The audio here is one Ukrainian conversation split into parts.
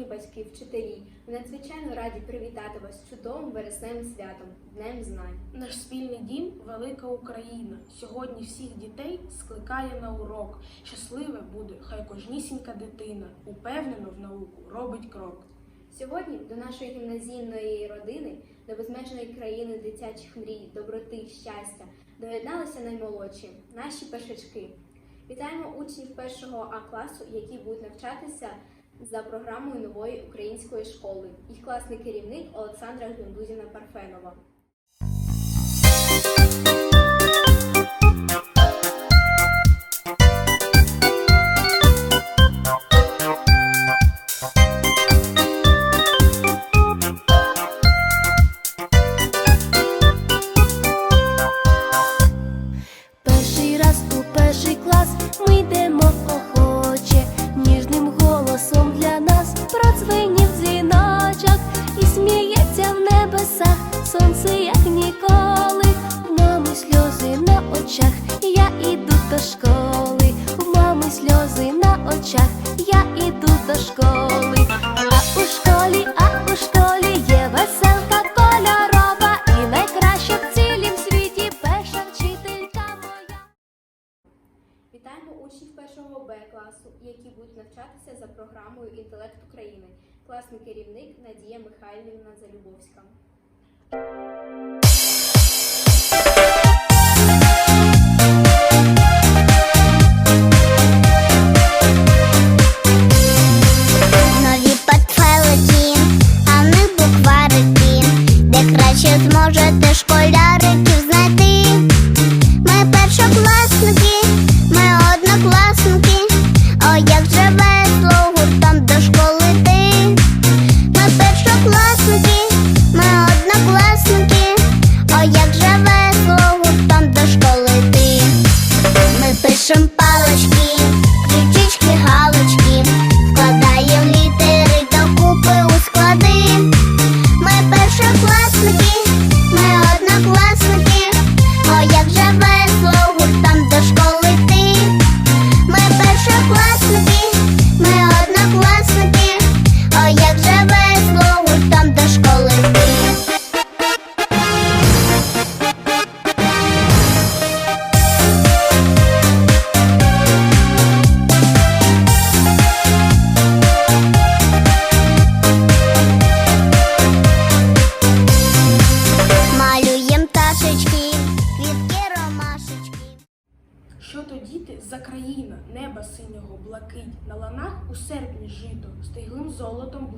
шановні батьки, вчителі, ми надзвичайно раді привітати вас з чудовим вересневим святом, Днем Знань. Наш спільний дім велика Україна. Сьогодні всіх дітей скликає на урок. Щасливе буде, хай кожнісінька дитина. Упевнено в науку робить крок. Сьогодні до нашої гімназійної родини, до безмежної країни дитячих мрій, доброти, щастя доєдналися наймолодші, наші першачки. Вітаємо учнів першого А класу, які будуть навчатися за програмою нової української школи. Їх класний керівник Олександра Гюндузіна Парфенова. Михайлівна Залюбовська.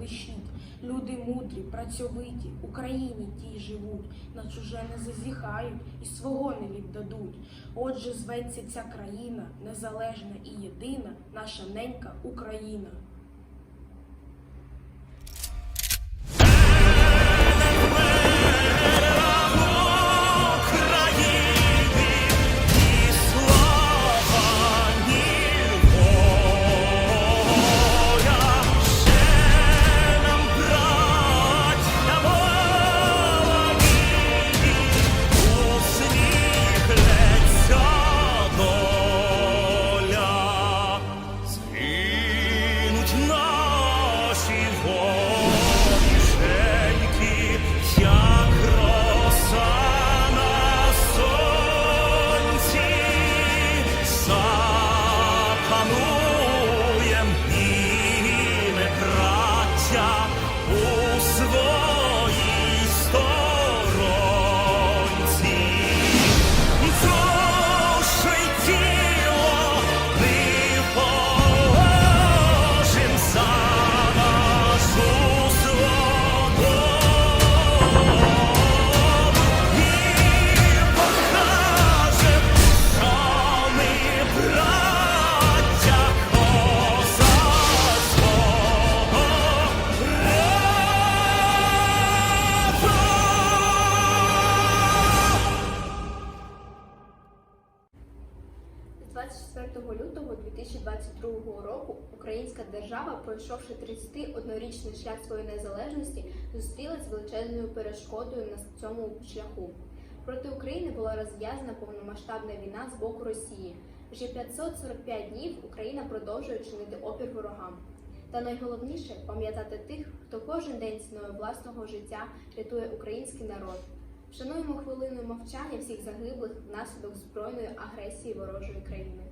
Блищить. Люди мудрі, працьовиті, Україні тій живуть, на чуже не зазіхають і свого не віддадуть. Отже, зветься ця країна, незалежна і єдина, наша ненька Україна. 1992 року українська держава, пройшовши 31-річний шлях своєї незалежності, зустрілась з величезною перешкодою на цьому шляху. Проти України була розв'язана повномасштабна війна з боку Росії. Вже 545 днів Україна продовжує чинити опір ворогам. Та найголовніше пам'ятати тих, хто кожен день ціною власного життя рятує український народ. Вшануємо хвилиною мовчання всіх загиблих внаслідок збройної агресії ворожої країни.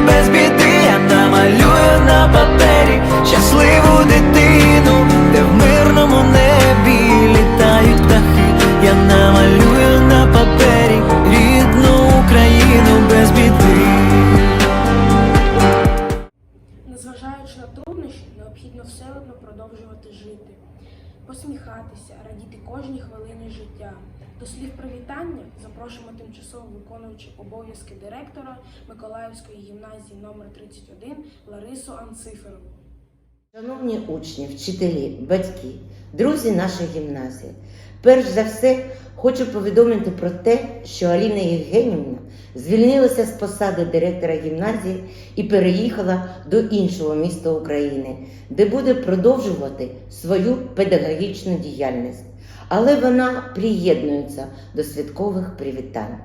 радіти кожній хвилині життя. До слів привітання запрошуємо тимчасово виконуючи обов'язки директора Миколаївської гімназії номер 31 Ларису Анциферову. Шановні учні, вчителі, батьки, друзі нашої гімназії, перш за все хочу повідомити про те, що Аліна Євгенівна звільнилася з посади директора гімназії і переїхала до іншого міста України, де буде продовжувати свою педагогічну діяльність. Але вона приєднується до святкових привітань.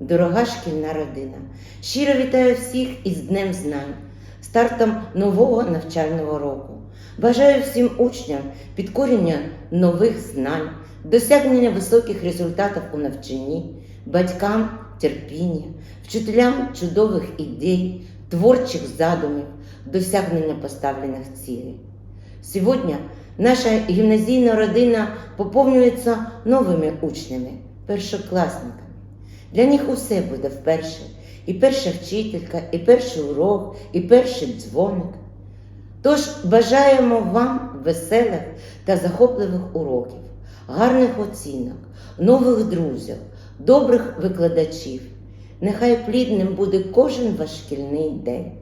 Дорога шкільна родина, щиро вітаю всіх із Днем Знань, стартом нового навчального року. Бажаю всім учням підкорення нових знань, досягнення високих результатів у навчанні, батькам терпіння, вчителям чудових ідей, творчих задумів, досягнення поставлених цілей. Сьогодні наша гімназійна родина поповнюється новими учнями, першокласниками. Для них усе буде вперше. І перша вчителька, і перший урок, і перший дзвоник. Тож бажаємо вам веселих та захопливих уроків, гарних оцінок, нових друзів, добрих викладачів. Нехай плідним буде кожен ваш шкільний день.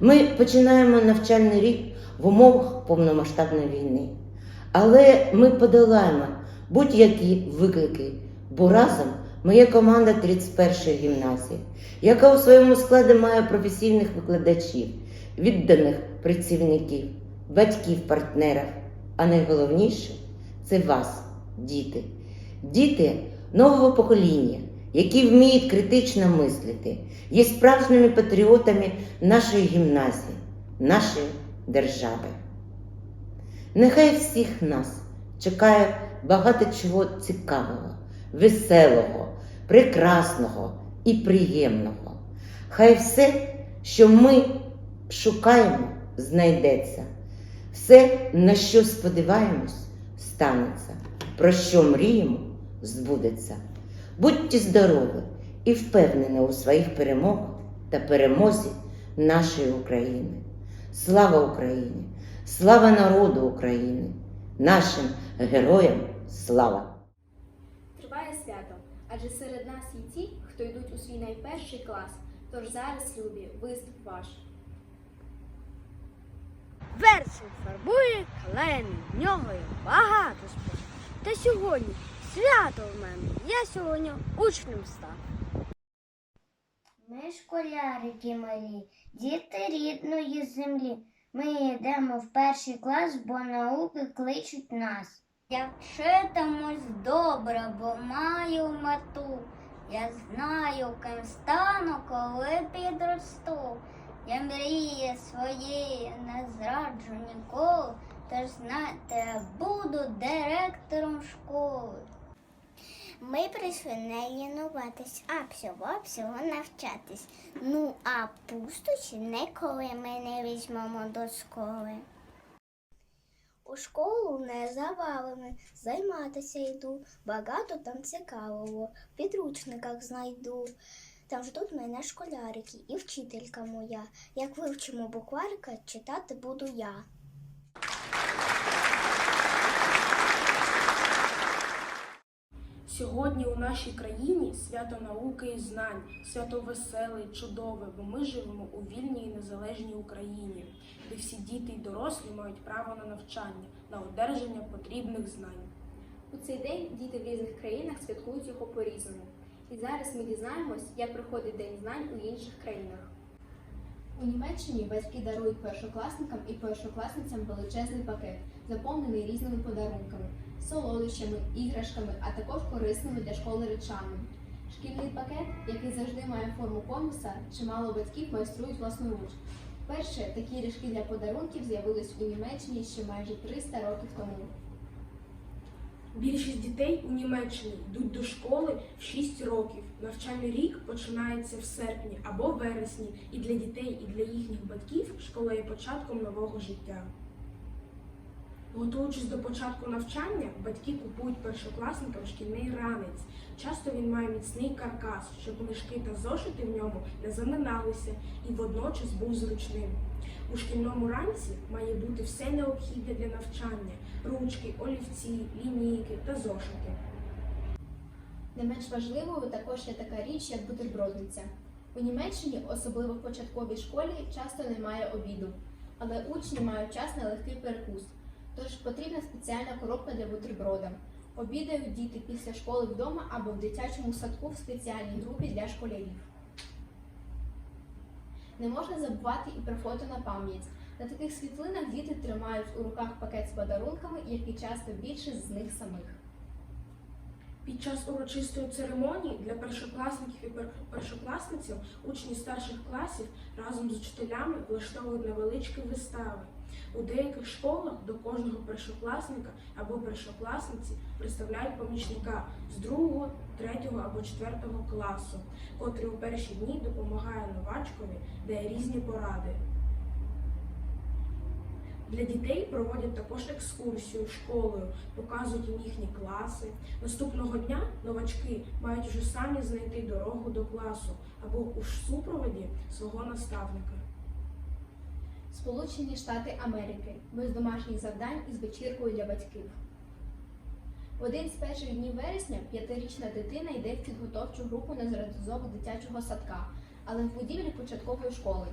Ми починаємо навчальний рік в умовах повномасштабної війни, але ми подолаємо будь-які виклики, бо разом є команда 31-ї гімназії, яка у своєму складі має професійних викладачів, відданих працівників, батьків, партнерів, а найголовніше це вас, діти. Діти нового покоління, які вміють критично мислити, є справжніми патріотами нашої гімназії, нашої держави. Нехай всіх нас чекає багато чого цікавого, веселого, прекрасного і приємного. Хай все, що ми шукаємо, знайдеться. Все, на що сподіваємось, станеться. Про що мріємо, збудеться. Будьте здорові і впевнені у своїх перемогах та перемозі нашої України. Слава Україні! Слава народу України! Нашим героям слава! Триває свято, адже серед нас є ті, хто йдуть у свій найперший клас. Тож зараз, любі, виступ ваш. Перший фарбує клени, в нього є багато способів. Та сьогодні свято в мене. Я сьогодні учнем став. Ми школярики малі, діти рідної землі. Ми йдемо в перший клас, бо науки кличуть нас. Я вчитимусь добре, бо маю мету. Я знаю, ким стану, коли підросту. Я мрії своєї не зраджу ніколи, тож знайте, буду директором школи. Ми прийшли не лінуватись, а всього-всього навчатись. Ну, а пустощі ніколи ми не візьмемо до школи. У школу не завалами, займатися йду, багато там цікавого, в підручниках знайду. Там ждуть мене школярики і вчителька моя. Як вивчимо букварика, читати буду я. Сьогодні у нашій країні свято науки і знань, свято веселе і чудове, бо ми живемо у вільній і незалежній Україні, де всі діти й дорослі мають право на навчання, на одержання потрібних знань. У цей день діти в різних країнах святкують його по-різному. І зараз ми дізнаємось, як проходить День знань у інших країнах. У Німеччині батьки дарують першокласникам і першокласницям величезний пакет, заповнений різними подарунками, солодощами, іграшками, а також корисними для школи речами. Шкільний пакет, який завжди має форму конуса, чимало батьків майструють власноруч. Перше такі ріжки для подарунків з'явились у Німеччині ще майже 300 років тому. Більшість дітей у Німеччині йдуть до школи в 6 років. Навчальний рік починається в серпні або вересні, і для дітей, і для їхніх батьків школа є початком нового життя. Готуючись до початку навчання, батьки купують першокласникам шкільний ранець. Часто він має міцний каркас, щоб книжки та зошити в ньому не заминалися і водночас був зручним. У шкільному ранці має бути все необхідне для навчання: ручки, олівці, лінійки та зошити. Не менш важливою також є така річ, як бутербродниця. У Німеччині, особливо в початковій школі, часто немає обіду, але учні мають час на легкий перекус, тож потрібна спеціальна коробка для бутерброда. Обідають діти після школи вдома або в дитячому садку в спеціальній групі для школярів. Не можна забувати і про фото на пам'ять. На таких світлинах діти тримають у руках пакет з подарунками, який часто більше з них самих. Під час урочистої церемонії для першокласників і першокласниців учні старших класів разом з учителями влаштовують невеличкі вистави. У деяких школах до кожного першокласника або першокласниці представляють помічника з другого, третього або четвертого класу, котрий у перші дні допомагає новачкові, дає різні поради. Для дітей проводять також екскурсію школою, показують їм їхні класи. Наступного дня новачки мають вже самі знайти дорогу до класу або у супроводі свого наставника. Сполучені Штати Америки без домашніх завдань із вечіркою для батьків. В один з перших днів вересня п'ятирічна дитина йде в підготовчу групу на зразок дитячого садка, але в будівлі початкової школи.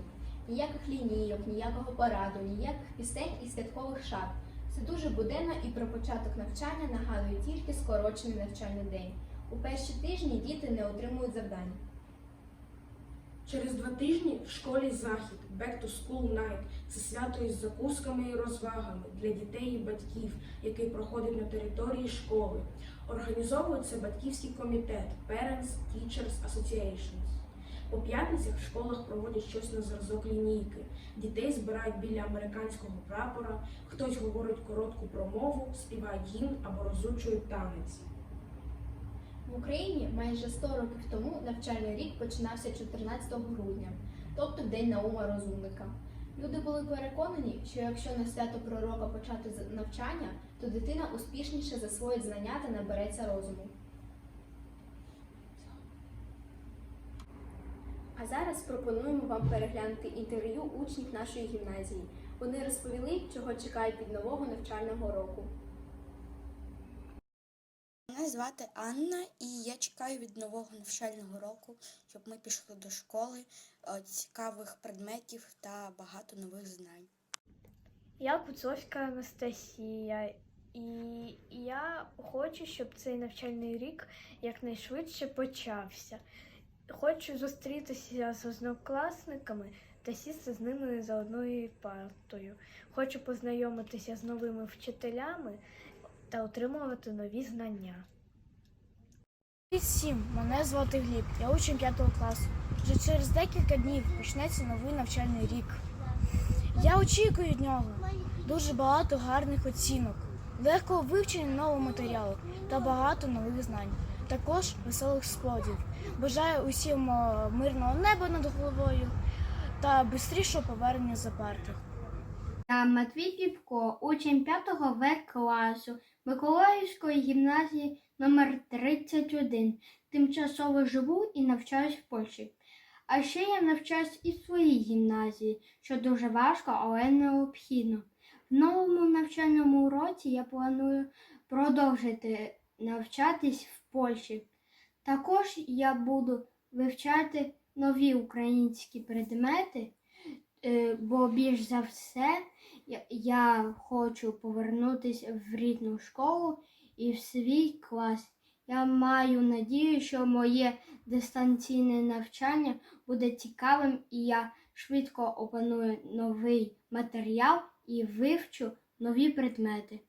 Ніяких лінійок, ніякого параду, ніяких пісень і святкових шар. Це дуже буденно і про початок навчання нагадує тільки скорочений навчальний день. У перші тижні діти не отримують завдань. Через два тижні в школі захід Back to School Night – це свято із закусками і розвагами для дітей і батьків, який проходить на території школи. Організовується батьківський комітет Parents Teachers Associations. По п'ятницях в школах проводять щось на зразок лінійки. Дітей збирають біля американського прапора, хтось говорить коротку промову, співають гімн або розучують танець. В Україні майже 100 років тому навчальний рік починався 14 грудня, тобто День наума розумника. Люди були переконані, що якщо на свято пророка почати навчання, то дитина успішніше засвоїть знання та набереться розуму. А зараз пропонуємо вам переглянути інтерв'ю учнів нашої гімназії. Вони розповіли, чого чекають від нового навчального року. Мене звати Анна, і я чекаю від нового навчального року, щоб ми пішли до школи, е, цікавих предметів та багато нових знань. Я Куцовська Анастасія, і я хочу, щоб цей навчальний рік якнайшвидше почався. Хочу зустрітися з однокласниками та сісти з ними за одною партою. Хочу познайомитися з новими вчителями та отримувати нові знання. Всім! Мене звати Гліб. Я учень 5 класу. Вже через декілька днів почнеться новий навчальний рік. Я очікую від нього дуже багато гарних оцінок, легкого вивчення нового матеріалу та багато нових знань. Також веселих сподів. Бажаю усім е, мирного неба над головою та швидшого повернення за парти. Я Матвій Піпко, учень 5 В класу Миколаївської гімназії номер 31 Тимчасово живу і навчаюсь в Польщі. А ще я навчаюсь і в своїй гімназії, що дуже важко, але необхідно. В новому навчальному році я планую продовжити навчатись в Польщі. Також я буду вивчати нові українські предмети, е, бо більш за все я, хочу повернутися в рідну школу і в свій клас. Я маю надію, що моє дистанційне навчання буде цікавим і я швидко опаную новий матеріал і вивчу нові предмети.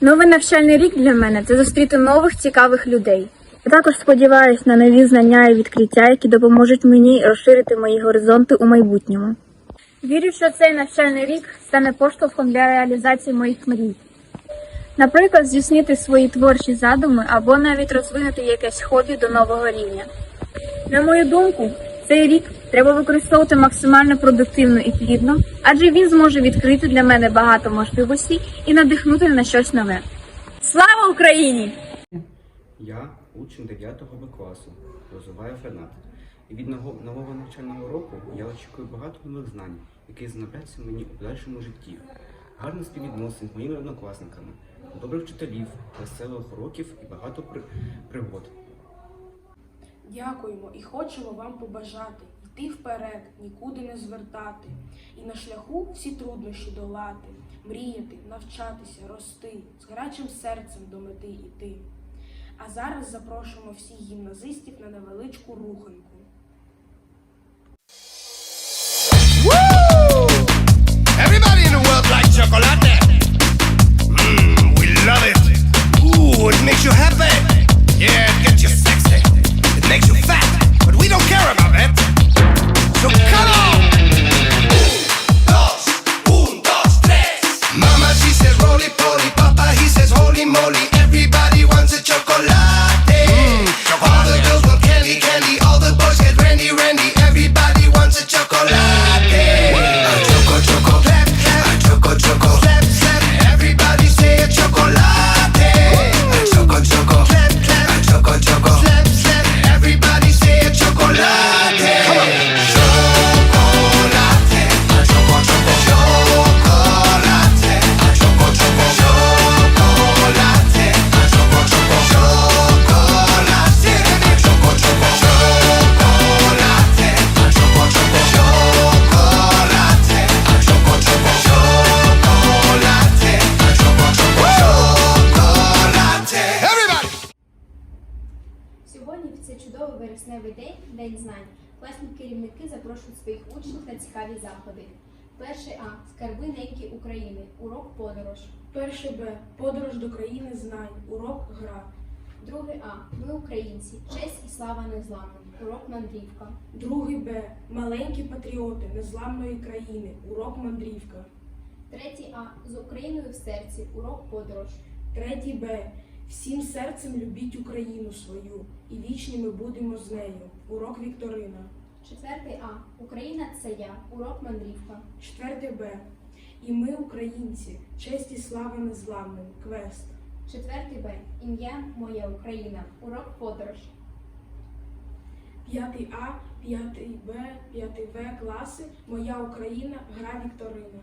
Новий навчальний рік для мене це зустріти нових цікавих людей. Я також сподіваюся на нові знання і відкриття, які допоможуть мені розширити мої горизонти у майбутньому. Вірю, що цей навчальний рік стане поштовхом для реалізації моїх мрій. Наприклад, здійснити свої творчі задуми або навіть розвинути якесь хобі до нового рівня. На мою думку, цей рік треба використовувати максимально продуктивно і плідно, адже він зможе відкрити для мене багато можливостей і надихнути на щось нове. Слава Україні! Я учень 9 Б класу, розвиваю Френат. Від нового, навчального року я очікую багато нових знань, які знадобляться мені у подальшому житті. Гарних співвідносин з моїми однокласниками, добрих вчителів, веселих уроків і багато при... пригод. Дякуємо і хочемо вам побажати йти вперед, нікуди не звертати, і на шляху всі труднощі долати, мріяти, навчатися, рости, з гарячим серцем до мети йти. А зараз запрошуємо всіх гімназистів на невеличку руханку. Подорож до країни знань. Урок гра. Другий А. Ми українці. Честь і слава незламним. Урок мандрівка. Другий Б. Маленькі патріоти незламної країни. Урок мандрівка. Третій А. З Україною в серці. Урок подорож. Третій Б. Всім серцем любіть Україну свою, і вічні ми будемо з нею. Урок Вікторина. Четвертий А. Україна це я. Урок мандрівка. Четверте Б. І ми, українці, честь і слава незламним. Квест. Четвертий Б. Ім'я моя Україна. Урок подорож. П'ятий А, п'ятий Б, п'ятий В класи. Моя Україна. Гра Вікторина.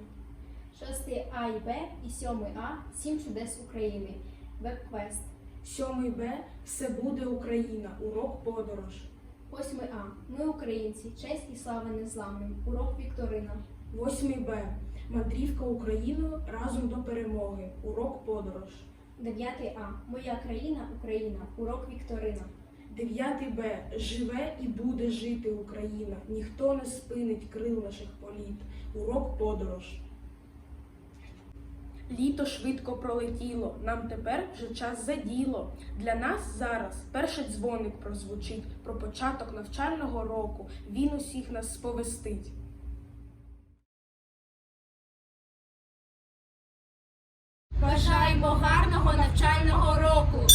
Шостий А і Б і сьомий А. Сім чудес України. Веб-квест. Сьомий Б. Все буде Україна. Урок подорож. Восьмий А. Ми українці. Честь і слава незламним. Урок Вікторина. Восьмий Б. Мандрівка Україною разом до перемоги. Урок подорож. Дев'ятий А. Моя країна Україна. Урок Вікторина. Дев'ятий Б. Живе і буде жити Україна. Ніхто не спинить крил наших політ. Урок подорож. Літо швидко пролетіло. Нам тепер вже час за діло. Для нас зараз перший дзвоник прозвучить про початок навчального року. Він усіх нас сповестить. Бажаємо гарного навчального року!